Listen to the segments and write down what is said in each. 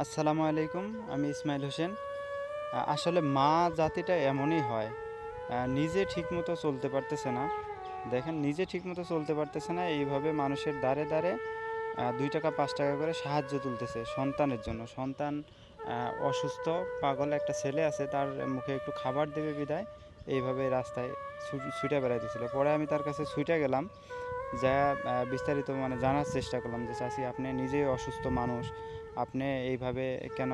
আসসালামু আলাইকুম, আমি ইসমাইল হোসেন। আসলে মা জাতিটা এমনই হয় নিজে ঠিকমতো চলতে পারতেছে না। দেখেন, নিজে ঠিকমতো চলতে পারতেছে না, এইভাবে মানুষের দ্বারে দ্বারে দুই টাকা, পাঁচ টাকা করে সাহায্য তুলতেছে সন্তানের জন্য। সন্তান অসুস্থ, পাগল একটা ছেলে আছে, তার মুখে একটু খাবার দেবে বিদায়, এইভাবে রাস্তায় ছুট- ছুটে বেড়াইতেছিল। পরে আমি তার কাছে ছুটে গেলাম, যা বিস্তারিত মানে জানার চেষ্টা করলাম যে চাষি আপনি নিজেই অসুস্থ মানুষ আপনি এইভাবে কেন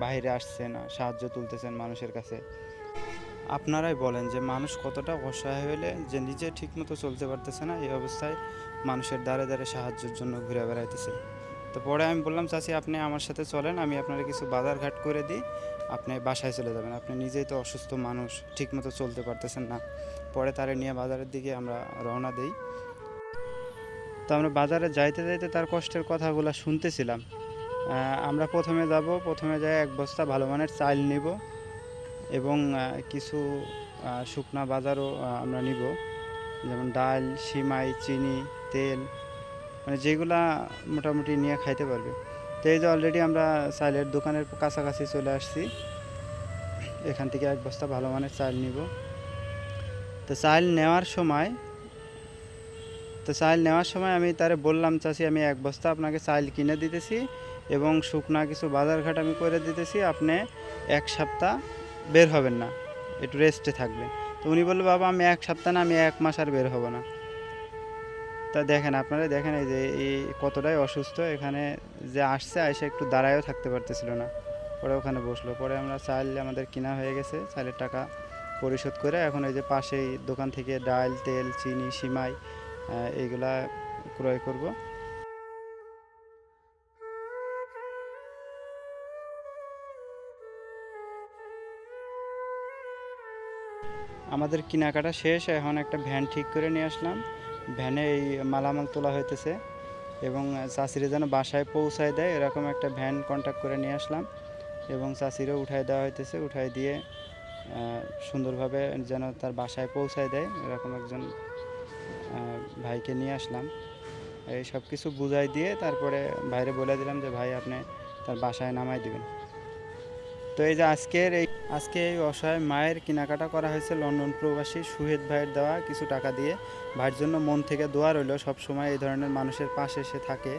বাইরে আসছেন, সাহায্য তুলতেছেন মানুষের কাছে? আপনারাই বলেন যে মানুষ কতটা অসহায় হলে যে নিজে ঠিকমতো চলতে পারতেছে না, এই অবস্থায় মানুষের দ্বারে দ্বারে সাহায্যের জন্য ঘুরে বেড়াইতেছে। তো পরে আমি বললাম, চাচি, আপনি আমার সাথে চলেন, আমি আপনার কিছু বাজারঘাট করে দিই। আপনি বাসায় চলে যাবেন। আপনি নিজেই তো অসুস্থ মানুষ, ঠিকমতো চলতে পারতেছেন না। পরে তারে নিয়ে বাজারের দিকে আমরা রওনা দিই। তো আমরা বাজারে যাইতে যাইতে তার কষ্টের কথাগুলো শুনতেছিলাম। আমরা প্রথমে যাব, প্রথমে যাই এক বস্তা ভালো মানের চাল নিব এবং কিছু শুকনা বাজারও আমরা নিব। যেমন ডাল, সিমাই, চিনি, তেল মানে যেগুলা মোটামুটি নিয়ে খাইতে পারবে। তো এই যে অলরেডি আমরা চালের দোকানের কাছাকাছি চলে আসছি। এখান থেকে এক বস্তা ভালো মানের চাল নিব। তো চাল নেওয়ার সময় তো চাল নেওয়ার সময় আমি তারে বললাম চাষি আমি এক বস্তা আপনাকে চাল কিনে দিতেছি এবং শুকনা কিছু বাজারঘাট আমি করে দিতেছি, আপনি এক সপ্তাহ বের হবেন না, একটু রেস্টে থাকবেন। তো উনি বলল, বাবা, আমি এক সপ্তাহ না, আমি এক মাস আর বের হব না। তা দেখেন, আপনারা দেখেন এই যে, এই কতটাই অসুস্থ, এখানে যে আসছে, এসে একটু দাঁড়ায়ও থাকতে পারতেছিল না। পরে ওখানে বসল, পরে আমরা চাল আমাদের কিনা হয়ে গেছে, চালের টাকা পরিশোধ করে এখন এই যে পাশেই দোকান থেকে ডাল, তেল, চিনি, সিমাই এইগুলা ক্রয় করব। আমাদের কেনাকাটা শেষ, এখন একটা ভ্যান ঠিক করে নিয়ে আসলাম। ভ্যানে এই মালামাল তোলা হইতেছে এবং চাষিরা যেন বাসায় পৌঁছায় দেয়, এরকম একটা ভ্যান কন্ট্যাক্ট করে নিয়ে আসলাম এবং চাষিরও উঠায় দেওয়া হইতেছে, উঠায় দিয়ে সুন্দরভাবে যেন তার বাসায় পৌঁছায় দেয়, এরকম একজন ভাইকে নিয়ে আসলাম। এই সব কিছু বুঝাই দিয়ে তারপরে ভাইরে বলে দিলাম যে, ভাই, আপনি তার বাসায় নামাই দিবেন। তো এই যে আজকের এই, আজকে এই অসহায় মায়ের কেনাকাটা করা হয়েছে লন্ডন প্রবাসী সুহেদ ভাইয়ের দেওয়া কিছু টাকা দিয়ে। ভাইয়ের জন্য মন থেকে দোয়া রইল সব সময় এই ধরনের মানুষের পাশে এসে থাকে।